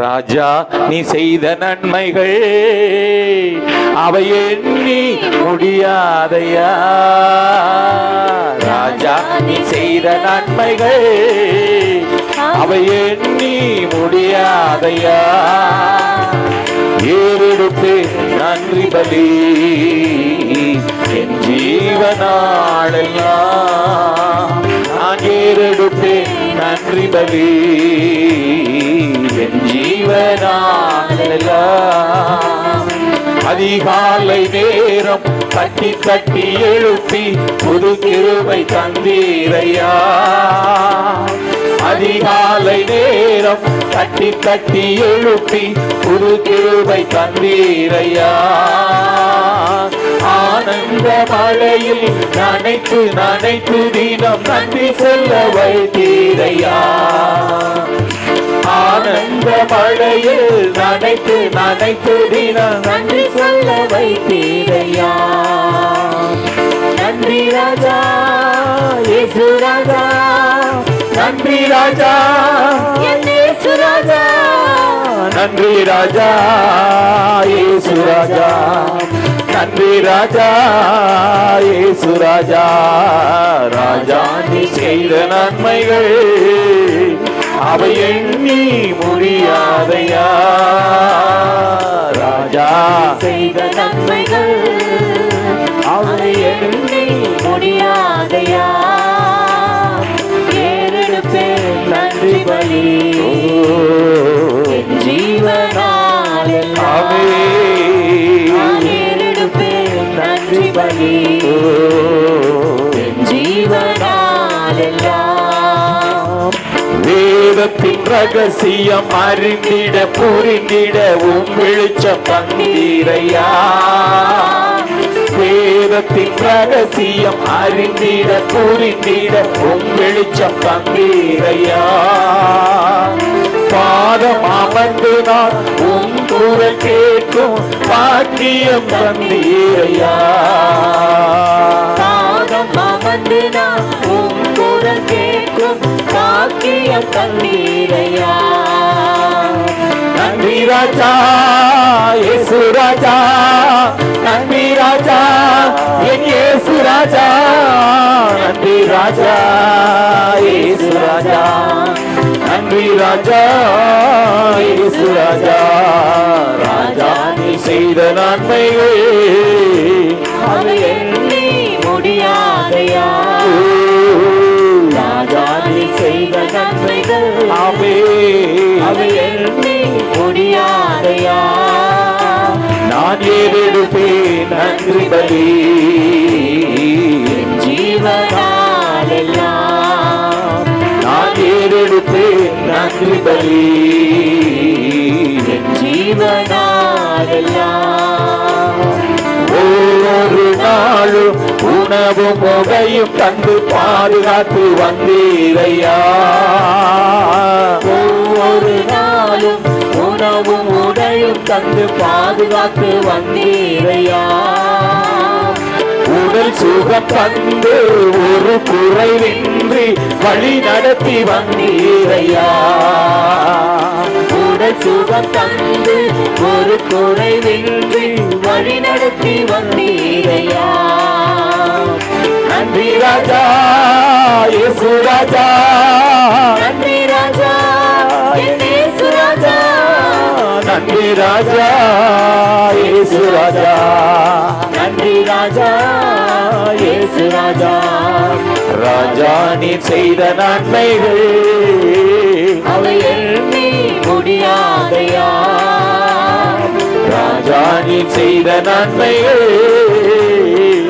ராஜா நீ செய்த நன்மைகள் அவை எண்ணி முடியாதையா? ராஜா நீ செய்த நன்மைகள் அவை எண்ணி முடியாதையா? ஏறெடுத்து நன்றி பலி என் ஜீவனாளெல்லாம். நான் ஏறெடுத்து நன்றி பலி. என் ஜீவனாளெல்லாம் அதிகாலை நேரம் தட்டி தட்டி எழுப்பி புது கிருவை தந்தீரையா அதிகாலை நேரம் தட்டி தட்டி எழுப்பி புது கிருபை தந்தீரையா. ஆனந்த மழையில் நனைத்து நனைத்து தினம் நன்றி செல்ல வைத்தீரையா. ஆனந்த மழையில் நனைத்து நனைத்து தினம் நன்றி சொல்ல வைத்தீரையா. நன்றி ராஜா ராஜா. நன்றி ராஜா. ராஜா. நன்றி ராஜா இயேசு ராஜா. நன்றி ராஜா இயேசு ராஜா. ராஜா நீ செய்த நன்மைகள் அவை எண்ணி முடியாதையா. ராஜா செய்த நன்மைகள் அவை எண்ணி முடியாதையா. பலி ஜீவனால் நன்றி பலி என் ஜீவனால் எல்லாம் வேதத்தின் ரகசியம் அறிந்திட புரிந்திட உம் வெளிச்சம் தந்தீரையா வேதத்தின் ரகசியம் அறிந்திட புரிந்திட உன் வெளிச்சம் தந்தீரையா. பாதம் அமர்ந்து நான் உன் குரல் கேட்கும் பாக்கியம் தந்தீரையா. பாதம் அமர்ந்து நான் உன் குரல் கேட்கும் பாக்கியம் தந்தீரையா. நன்றி ராஜா இயேசு ராஜா நன்றி ராஜா என் இயேசு ராஜா நன்றி ராஜா இயேசு ராஜா நன்றி ராஜா இயேசு ராஜா ராஜா நீ செய்த நன்மைகள் அவை எண்ணி முடியாதையா? ராஜா நீ செய்த நன்மைகள் அவை அவை எண்ணி நான் ஏறெடுப்பேன் நன்றி பலி ஜீவனாலெல்லாம் நான் ஏறெடுப்பேன் நன்றி பலி என் ஒவ்வொரு நாளும் உணவும் முகையும் கண்டு பாதுகாத்து வந்தீரையா ஒவ்வொரு நாளும் உணவும் உடையும் தந்து பாதுகாத்து வந்தீரையா. உடல் சுகம் தந்து ஒரு குறைவின்றி வழி நடத்தி வந்தீரையா. உடல் சுகம் தந்து ஒரு குறைவின்றி வழி நடத்தி வந்தீரையா. நன்றி ராஜா இயேசு ராஜா. ராஜா இயேசு ராஜா. நன்றி ராஜா இயேசு ராஜா. ராஜா நீ செய்த நன்மைகள். அவை எண்ணி முடியாதையா? ராஜா நீ செய்த நன்மைகள்.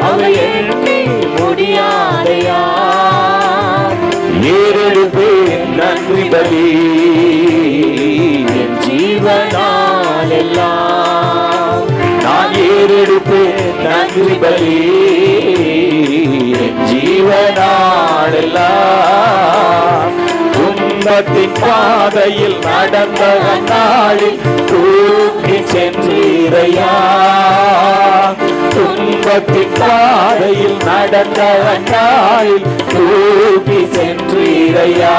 அவை எண்ணி முடியாதையா? ஏறெடுப்பேன் நன்றி பலி. என் நான் நன்றி பலி. என் ஜீவனாளெல்லாம் பாதையில் நடந்த நாளில் தூக்கி சென்றீரையா? துன்பத்தின் பாதையில் நடந்த நாளில் தூக்கி சென்றீரையா?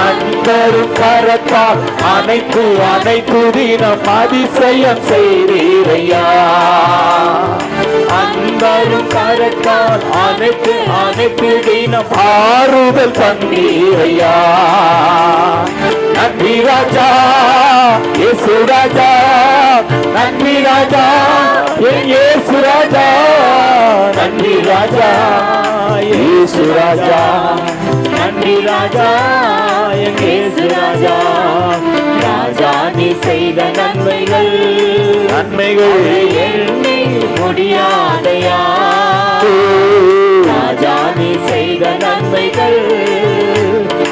அன்பரும் கரத்தால் அனைத்து அனைத்து தினம் அதிசயம் செய்தீரையா? அன்பரும் கரத்தால் அனைத்து அனைத்து தினம் ஆறுதல் தந்தீரையா. நன்றி ராஜா இயேசு ராஜா நன்றி ராஜா என் இயேசு ராஜா. நன்றி ராஜா இயேசு ராஜா. நன்றி ராஜா என் இயேசு ராஜா. ராஜா நீ செய்த நன்மைகள். நன்மைகள். முடியாதையா ராஜா நீ செய்த நன்மைகள்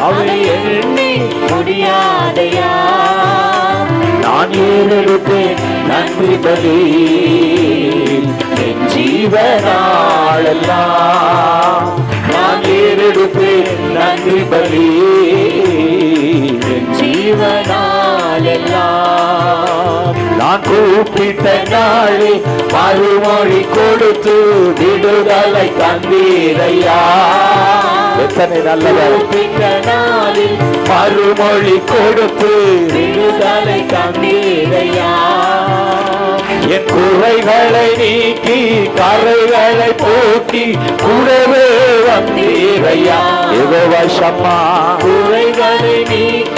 அவளை எண்ணி முடியாதையா நான் ஏறெடுப்பேன் நன்றி பலி? என் ஜீவனாளெல்லாம். நான் ஏறெடுப்பேன் நன்றி பலி? என் ஜீவனா ஜீவனாலெல்லாம் நான் கூப்பிட்ட நாளே மறுமொழி கொடுத்து விடுதலை தந்தீரையா. எத்தனை நல்லவர். கூப்பிட்ட நாளில் மறுமொழி கொடுத்து விடுதலை தந்தீரையா. என் குறைகளை நீக்கி கரைகளை போக்கி கூடவே வந்தீரையா. ஏதோ வருஷமா குறைகளை நீக்கி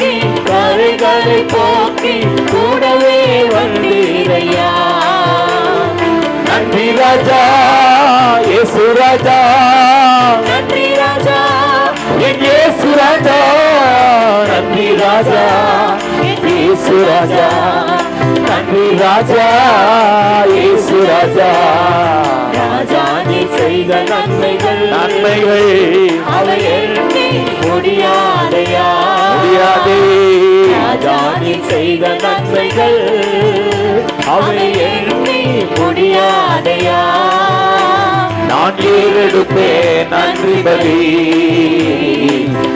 கரைகளை போக்கி கூடவே வந்தீரையா. நன்றி ராஜா இயேசு ராஜா. நன்றி ராஜா. என் இயேசு ராஜா. நன்றி ராஜா இயேசு ராஜா. நன்றி ராஜா இயேசு ராஜா. ராஜா. நீ செய்த நன்மைகள். நன்மைகள். அவை முடியாதையா. முடியாதே. ராஜா நீ செய்த நன்மைகள். அவை எண்ணி முடியாதையா. நான் ஏறெடுப்பேன். நன்றி பலி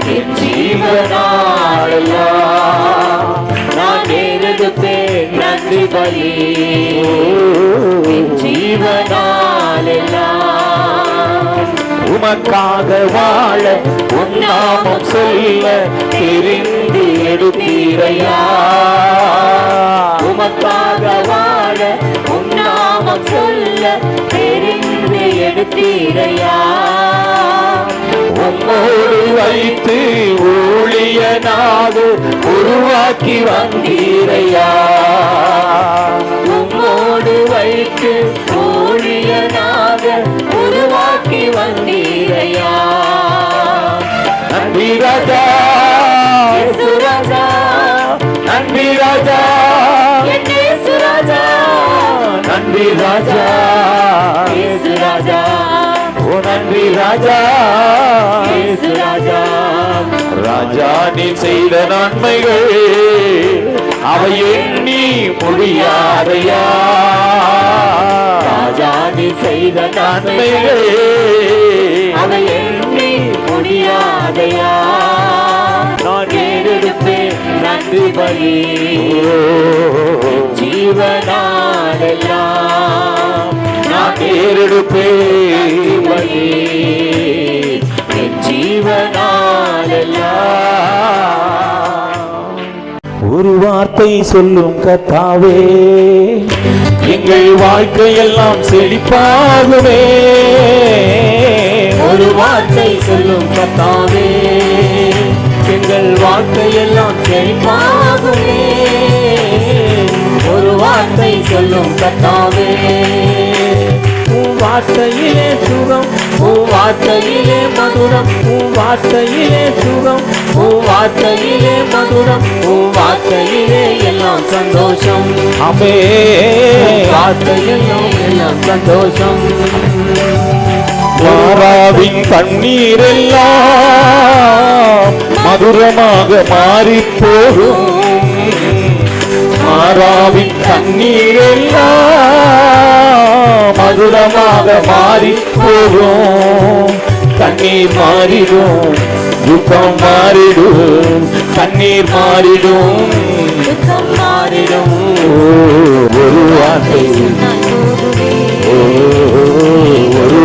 என் ஜீவனாளெல்லாம் நான் ஏறெடுப்பேன். நன்றி பலி என் ஜீவனாலெல்லாம் உமக்காக வாழ உன்னாமம் சொல்ல தெரிந்து எடுத்தீரையா உமக்காக வாழ உன்னாமம் சொல்ல தெரிந்து எடுத்தீரையா உம்மோடு வைத்து ஊழியனாக உருவாக்கி வந்தீரையா. உம்மோடு வைத்து ஊழியனாக உருவாக்கி வந்தீரையா நன்றி ராஜா. நன்றி ராஜா. நன்றி ராஜா. ராஜா. ஓ நன்றி ராஜா. ராஜா. ராஜா நீ செய்த நன்மைகள் அவை எண்ணி முடியாதையா? ராஜா நீ செய்த நன்மைகள் நன்மைகள் எண்ணி முடியாதையா நான் ஏறெடுப்பேன் நன்றி பலி. ஜீவனாலெல்லாம் நான் ஏறெடுப்பேன் பலி. ஒரு வார்த்தை சொல்லும் கத்தாவே எங்கள் வாழ்க்கையெல்லாம் செழிப்பாகுமே. ஒரு வார்த்தை சொல்லும் கத்தாவே. எங்கள் வாழ்க்கையெல்லாம் செழிப்பாகுமே. ஒரு வார்த்தை சொல்லும் கத்தாவே. உன் வார்த்தையிலே சுகம் உன் வார்த்தையிலே மதுரம். உன் வார்த்தையிலே சுகம் உன் வார்த்தையிலே மதுரம். உன் வார்த்தையிலே எல்லாம் சந்தோஷம். அமே வார்த்தையெல்லாம் எல்லாம் சந்தோஷம். மாறாவின் தண்ணீரெல்லாம் மதுரமாக மாறி போகும் மாறாவின் தண்ணீரெல்லாம் மதுரமாக மாறி போகும் தண்ணீர் மாறிடும் துக்கம் மாறிடும் தண்ணீர் மாறிடும். துக்கம் மாறிடும். ஒரு வார்த்தை.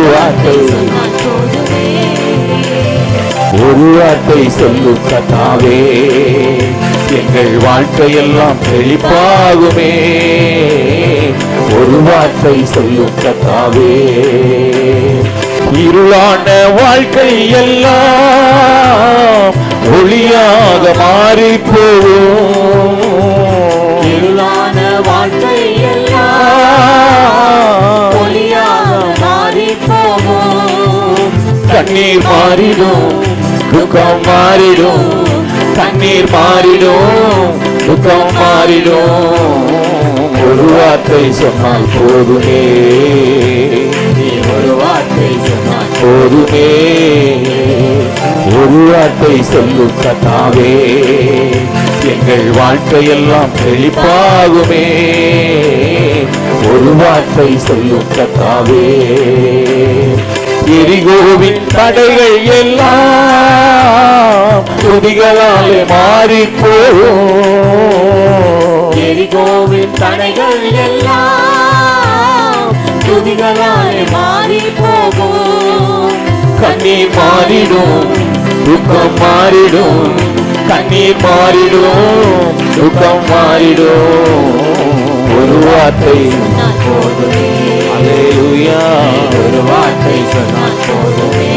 வார்த்தை ஒரு வார்த்தை சொல்லு கத்தாவே எங்கள் வாழ்க்கையெல்லாம் செழிப்பாகுமே ஒரு வார்த்தை சொல்லு கத்தாவே இருளான வாழ்க்கை எல்லாம் ஒளியாக மாறி போகும் இருளான வாழ்க்கை எல்லாம் ஒளியாக கண்ணீர் மாறிடும் துக்கம் மாறிடும் கண்ணீர் மாறிடும் துக்கம் மாறிடும். ஒரு வார்த்தை சொன்னால் போதுமே. நீ ஒரு வார்த்தை சொன்னால் போதுமே. ஒரு வார்த்தை சொல்லும் கதாவே எங்கள் வாழ்க்கையெல்லாம் செழிப்பாகுமே ஒரு வார்த்தை சொல்லும் கதாவே எரிகோவின் தடைகள் எல்லாம் துதிகளாலே மாறி போகும் எரிகோவின் தடைகள் எல்லாம் துதிகளாய் மாறி போகும் கண்ணீர் மாறிடும் துக்கம் மாறிடும் கண்ணீர் மாறிடும் துக்கம் மாறிடும். ஒரு வார்த்தை போதுமே. ஒரு வார்த்தை சொன்னால் போதுமே.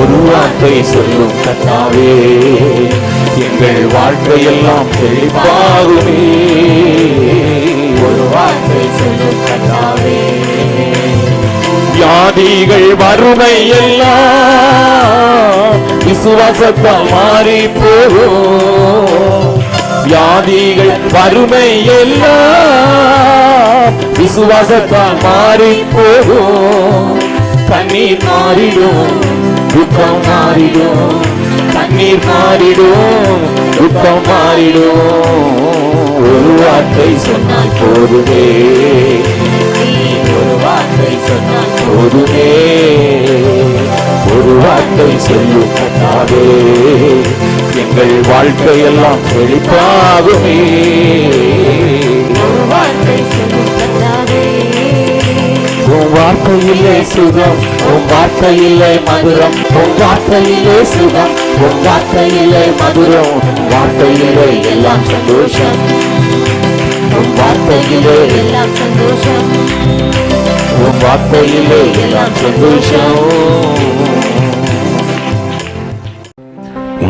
ஒரு வார்த்தை சொல்லும் கத்தாவே எங்கள் வாழ்க்கையெல்லாம் செழிப்பாகுமே ஒரு வார்த்தை சொல்லும் கதாவே வியாதிகள் வறுமை எல்லாம் விசுவாசத்தால் மாறி போகும் வியாதிகள் வறுமை எல்லாம் விசுவாசத்தால் மாறி போகும் தண்ணீர் மாறிடும். துக்கம் மாறிடும் தண்ணீர் மாறிடும் துக்கம் மாறிடும் ஒரு வார்த்தை சொன்னால் போதுமே ஒரு வார்த்தை சொன்னால் போதுமே ஒரு வார்த்தை சொல்லும் எங்கள் வாழ்க்கையெல்லாம் செழிப்பாகுமே வார்த்தையிலே சுகம் உன் வார்த்தையிலே மதுரம் உன் வார்த்தையிலே சுகம் உன் வார்த்தையிலே மதுரம் உன் வார்த்தையிலே எல்லாம் சந்தோஷம். உன் வார்த்தையிலே எல்லாம் சந்தோஷம். உன் வார்த்தையிலே எல்லாம் சந்தோஷம்.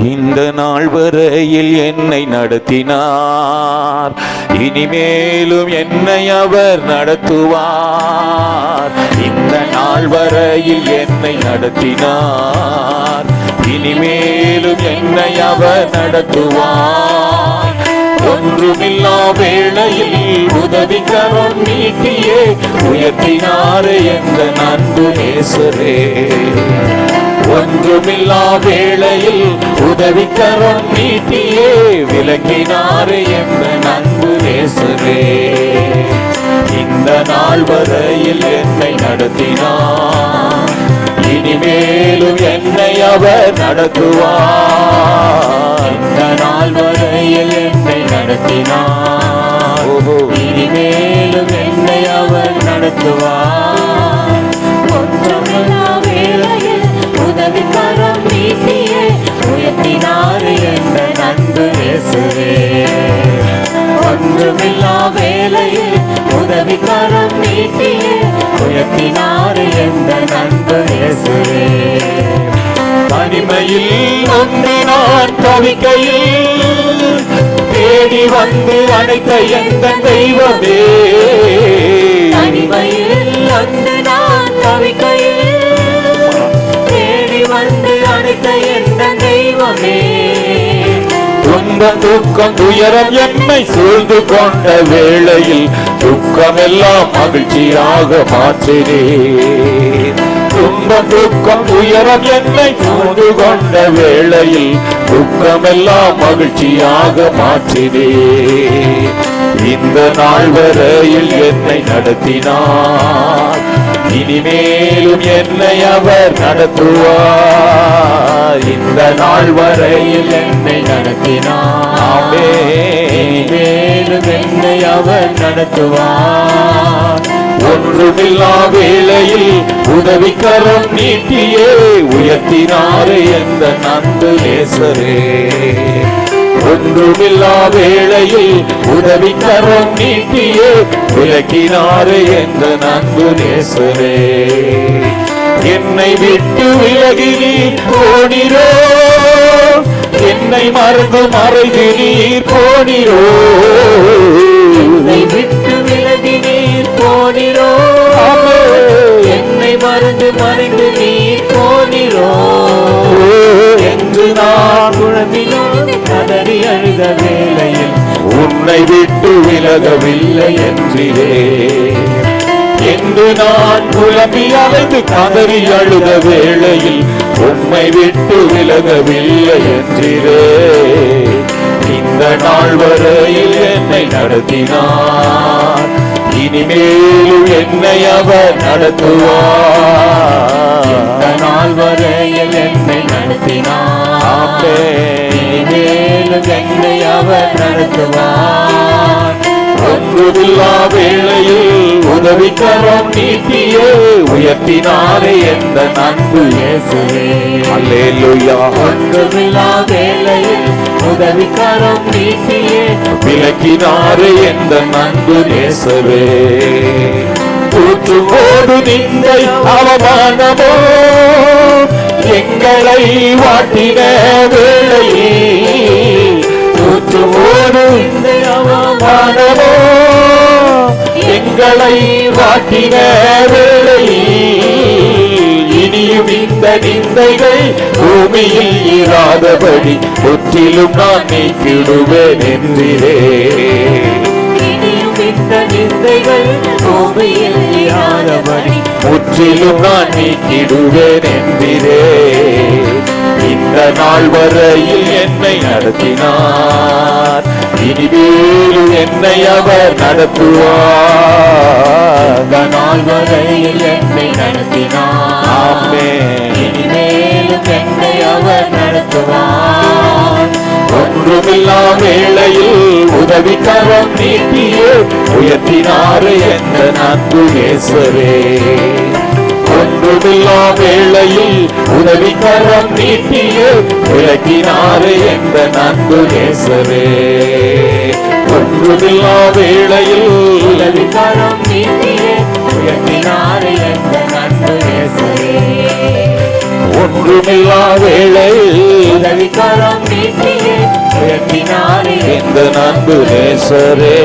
இந்த நாள் வரையில் என்னை நடத்தினார். இனிமேலும் என்னை அவர் நடத்துவார். இந்த நாள் வரையில் என்னை நடத்தினார். இனிமேலும் என்னை அவர் நடத்துவார். ஒன்றுமில்லா வேளையில் உதவி கரம் நீட்டியே உயர்த்தினாரே எந்த நன்பு நேசரே. ஒன்றுமில்லா வேளையில் உதவி கரம் நீட்டியே விளக்கினாரே எந்த நன்பு நேசரே இந்த நாள் வரையில் என்னை நடத்தினார் இனிமேலும் என்னை அவர் நடத்துவார் இந்த நாள் வரையில் என்னை நடத்தினார். இனிமேலும் என்னை அவர் நடத்துவார் உயர்த்தினார் என்ற நன்பு நேசுவே ஒன்றுமில்லா வேளையில் உதவி கரம் நீட்டியே உயர்த்தினார் என்ற நன்பு நேசுவே தனிமையில் நான் தவிக்கையில் தேடி வந்து அழைத்த எந்த தெய்வமே. தனிமையில் வந்து நான் தவிக்கையில் தேடி வந்து அழைத்த எந்த தெய்வமே. துன்ப துக்கம் துயரம் என்னை சூழ்ந்து கொண்ட வேளையில் துக்கமெல்லாம் மகிழ்ச்சியாக மாற்றினே துன்பம் துக்கம் துயரம் என்னை சூழ்ந்து கொண்ட வேளையில் துக்கமெல்லாம் மகிழ்ச்சியாக மாற்றினே இந்த நாள் வரையில் என்னை நடத்தினார். இனிமேலும் என்னை அவர் நடத்துவார். இந்த நாள் வரையில் என்னை நடத்தினார். ஆமென். மேலும் என்னை அவர் நடத்துவார். ஒன்றுமில்லா வேளையில் உதவிக்கரம் நீட்டியே உயர்த்தினாரே எந்த நந்து நேசரே. ஒன்றுமில்லா வேளையில் உதவி கரம் நீட்டியே விலக்கினாரே என்ற நன்பு நேசரே என்னை விட்டு விலகி நீர் போனிரோ என்னை மறந்து மறைந்து நீர் போனிரோ. என்னை விட்டு விலகி நீர் போனிரோ. என்னை மறந்து நீர் போனிரோ. என்று நான் குழம்பினோடு கதறி அழுத வேளையில். உன்னை விட்டு விலகவில்லை என்றிரே என்று நான் குழம்பி அலைந்து கதறி அழுத வேளையில். உம்மை விட்டு விலகவில்லை என்றிரே இந்த நாள் வரையில் என்னை நடத்தினார். இனிமேலும் என்னை அவர் நடத்துவார். நாள் வரையில் என்னை நடத்தினார். இனிமேலும் என்னை அவர் நடத்துவார். ஒன்றுமில்லா வேளையில் உதவிக்கரம் நீட்டியே உயர்த்தினாரே எந்த நன்பு இயேசுவே. அல்லேலூயா. ஒன்றுமில்லா வேளையில் உதவிக்கரம் நீட்டியே விலக்கினாரே எந்த நன்பு நேசரே. போது நிந்தை அவமானமோ. எங்களை வாட்டின வேளையே. தூற்றுவோடு இந்த அவமானம். வானமோ எங்களை வாட்டின வேளையில் இனியும் இந்த நிந்தைகள் பூமியில் இராதபடி முற்றிலும் நான் நீக்கிடுவேன் இனியும் இந்த நிந்தைகள் பூமியில் இராதபடி முற்றிலும் நான் நீக்கிடுவேன் என்றிரே இந்த நாள் வரையில் என்னை நடத்தினார் இனிமேலும் என்னை அவர் நடத்துவார். நாள் வரையில் என்னை நடத்தினார். இனிமேலும் என்னை அவர் நடத்துவார். ஒன்றுமில்லா வேளையில் உதவிக்கரம் நீட்டியே. உயர்த்தினாரே எந்த நன்பு நேசரே. ஒன்றுமில்லா வேளையில் உதவிக்கரம் நீட்டியே விலக்கினாரே எந்த நன்பு நேசரே. ஒன்றுமில்லா வேளையில் உதவிக்கரம் நீட்டியே உயர்த்தினாரே எந்த நன்பு நேசரே. ஒன்றுமில்லா வேளையில் உதவிக்கரம் நீட்டியே உயர்த்தினாரே எந்த நன்பு நேசரே.